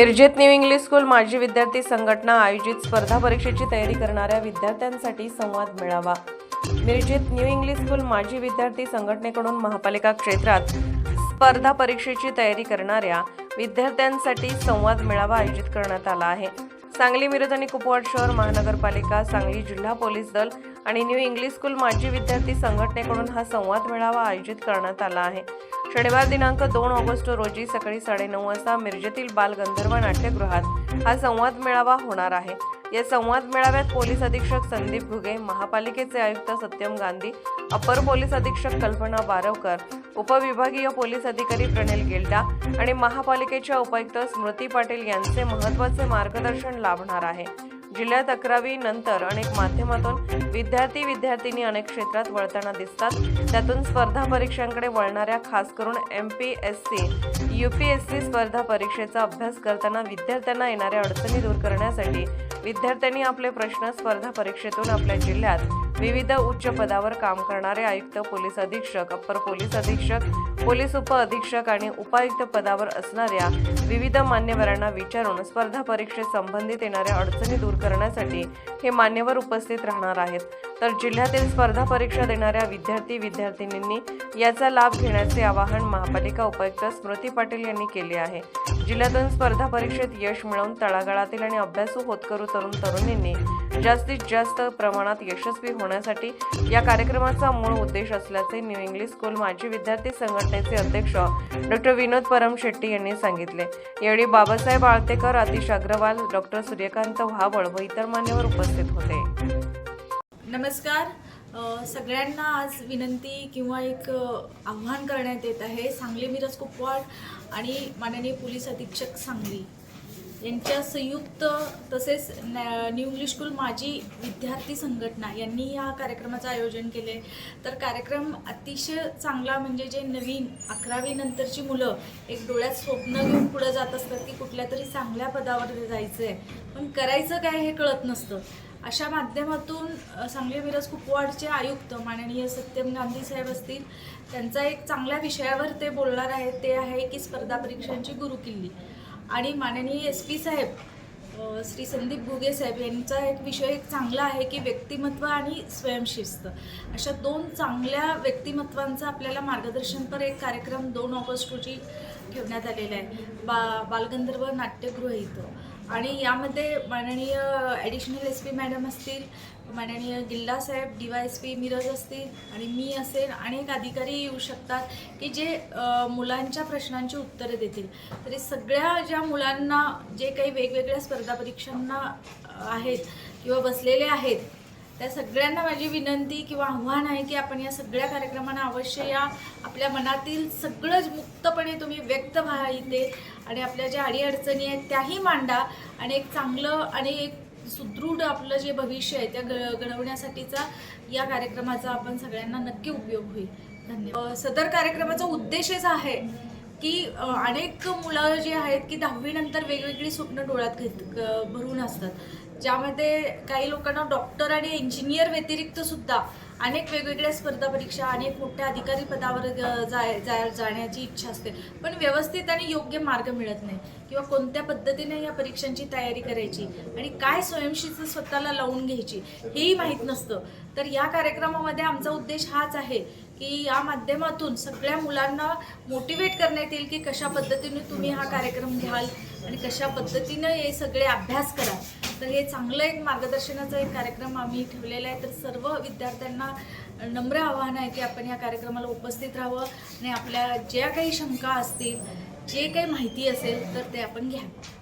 मिरजेत new English school माजी विद्यार्थी संघटना आयोजित स्पर्धा परीक्षेची तयारी करणाऱ्या विद्यार्थ्यांसाठी संवाद मिळावा. मिरजेत न्यू इंग्लिश स्कूल माजी विद्यार्थी संघटनेकडून महापालिका क्षेत्रात स्पर्धा परीक्षेची तयारी करणाऱ्या विद्यार्थ्यांसाठी संवाद मेळावा आयोजित करण्यात आला आहे. सांगली मिरज आणि कुपवाड शहर महानगरपालिका सांगली जिल्हा पोलीस दल आणि न्यू इंग्लिश स्कूल माजी विद्यार्थी संघटनेकडून हा संवाद मेळावा आयोजित करण्यात आला आहे. शनिवार दिनांक दोन ऑगस्ट रोजी सकाळी साडेनऊ वाजता मिरजेतील बाल गंधर्व नाट्यगृहात हा संवाद मेळावा होणार आहे. या संवाद मेळाव्यात पोलीस अधीक्षक संदीप घुगे महापालिकेचे आयुक्त सत्यम गांधी अपर पोलीस अधीक्षक कल्पना बारवकर उपविभागीय पोलीस अधिकारी प्रणिल गिल्डा आणि महापालिकेच्या उपायुक्त स्मृती पाटील यांचे महत्त्वाचे मार्गदर्शन लाभणार आहे. जिल्ह्यात अकरावी नंतर अनेक माध्यमातून विद्यार्थी विद्यार्थिनी अनेक क्षेत्रात वळताना दिसतात. त्यातून स्पर्धा परीक्षांकडे वळणाऱ्या खास करून M P S C U P S C स्पर्धा परीक्षेचा अभ्यास करताना विद्यार्थ्यांना येणाऱ्या अडचणी दूर करण्यासाठी विद्यार्थ्यांनी आपले प्रश्न स्पर्धा परीक्षेतून आपल्या जिल्ह्यात विविध उच्च पदावर काम करणारे आयुक्त पोलीस अधीक्षक अप्पर पोलीस अधीक्षक पोलीस उप अधीक्षक आणि उपायुक्त पदावर असणाऱ्या विविध मान्यवरांना विचारून स्पर्धा परीक्षेत संबंधित येणाऱ्या अडचणी दूर करण्यासाठी हे मान्यवर उपस्थित राहणार आहेत. तर जिल्ह्यातील स्पर्धा परीक्षा देणाऱ्या विद्यार्थी विद्यार्थिनींनी याचा लाभ घेण्याचे आवाहन महापालिका उपायुक्त स्मृती पाटील यांनी केले आहे. जिल्ह्यातून स्पर्धा परीक्षेत यश मिळवून तळागाळातील आणि अभ्यासू होतकरू तरुण तरुणींनी जास्तीत जास्त प्रमाणात यशस्वी होणार करण्यासाठी या कार्यक्रमाचा मूळ उद्देश असल्याचे न्यू इंग्लिश स्कूल माजी विद्यार्थी संघटनेचे अध्यक्ष डॉक्टर विनोद परम शेट्टी यांनी सांगितले. यावेळी बाबासाहेब आळतेकर आतिश अग्रवाल डॉक्टर सूर्यकांत व्हावळ व इतर मान्यवर उपस्थित होते. नमस्कार. सगळ्यांना आज विनंती किंवा एक आव्हान करण्यात येत आहे. सांगली मिरज कुपवाड आणि माननीय पोलीस अधीक्षक सांगली. यांच्या संयुक्त तसेच न्यू इंग्लिश स्कूल माजी विद्यार्थी संघटना यांनी ह्या कार्यक्रमाचं आयोजन केले तर कार्यक्रम अतिशय चांगला म्हणजे जे नवीन अकरावी नंतरची मुलं एक डोळ्यात स्वप्न घेऊन पुढे जात असतात की कुठल्या तरी चांगल्या पदावर जायचं आहे पण करायचं काय हे कळत नसतं. अशा माध्यमातून सांगली मिरज कुपवाडचे आयुक्त माननीय सत्यम गांधी साहेब असतील त्यांचा एक चांगल्या विषयावर ते बोलणार आहेत ते आहे की स्पर्धा परीक्षांची गुरुकिल्ली. आणि माननीय एस पी साहेब श्री संदीप घुगे साहेब यांचा एक विषय एक चांगला आहे की व्यक्तिमत्व आणि स्वयंशिस्त. अशा दोन चांगल्या व्यक्तिमत्वांचं आपल्याला मार्गदर्शनपर एक कार्यक्रम दोन ऑगस्ट रोजी ठेवण्यात आलेला आहे. बा बालगंधर्व नाट्यगृह इथं. आणि यामध्ये माननीय ॲडिशनल एस पी मॅडम असतील माननीय गिल्ला साहेब D Y S P Miraj असतील आणि मी असेल अनेक अधिकारी येऊ शकतात की जे मुलांच्या प्रश्नांची उत्तरं देतील. तरी सगळ्या ज्या मुलांना जे काही वेगवेगळ्या स्पर्धा परीक्षांना आहेत किंवा बसलेले आहेत त्या सगळ्यांना माझी विनंती किंवा आव्हान आहे की आपण या सगळ्या कार्यक्रमांना अवश्य या आपल्या मनातील सगळंच मुक्तपणे तुम्ही व्यक्त व्हा इथे. आणि आपल्या ज्या अडीअडचणी आहेत त्याही मांडा. आणि एक चांगलं आणि एक सुदृढ आपलं जे भविष्य आहे त्या घ घडवण्यासाठीचा या कार्यक्रमाचा आपण सगळ्यांना नक्की उपयोग होईल. धन्यवाद. सदर कार्यक्रमाचा उद्देशच आहे की अनेक मुलं जी आहेत की दहावीनंतर वेगवेगळी स्वप्न डोळ्यात घेत भरून असतात. ज्यामध्ये काही लोकांना डॉक्टर आणि इंजिनियर व्यतिरिक्त सुद्धा अनेक वेगवेगळ्या स्पर्धा परीक्षा अनेक मोठ्या अधिकारी पदावर जाय जा जाण्याची इच्छा असते. पण व्यवस्थित आणि योग्य मार्ग मिळत नाही. किंवा कोणत्या पद्धतीने या परीक्षांची तयारी करायची आणि काय स्वयंशिस्त स्वतःला लावून घ्यायची हेही माहीत नसतं. तर या कार्यक्रमामध्ये आमचा उद्देश हाच आहे की या माध्यमातून सगळ्या मुलांना मोटिवेट करण्यात येईल की कशा पद्धतीने तुम्ही हा कार्यक्रम घ्याल आणि कशा पद्धतीनं हे सगळे अभ्यास करा तर हे चांगलं एक मार्गदर्शनाचा एक कार्यक्रम आम्ही ठेवलेला आहे. तर सर्व विद्यार्थ्यांना नम्र आव्हान आहे की आपण या कार्यक्रमाला उपस्थित राहावं आणि आपल्या ज्या काही शंका असतील जे काही माहिती असेल तर ते आपण घ्यावं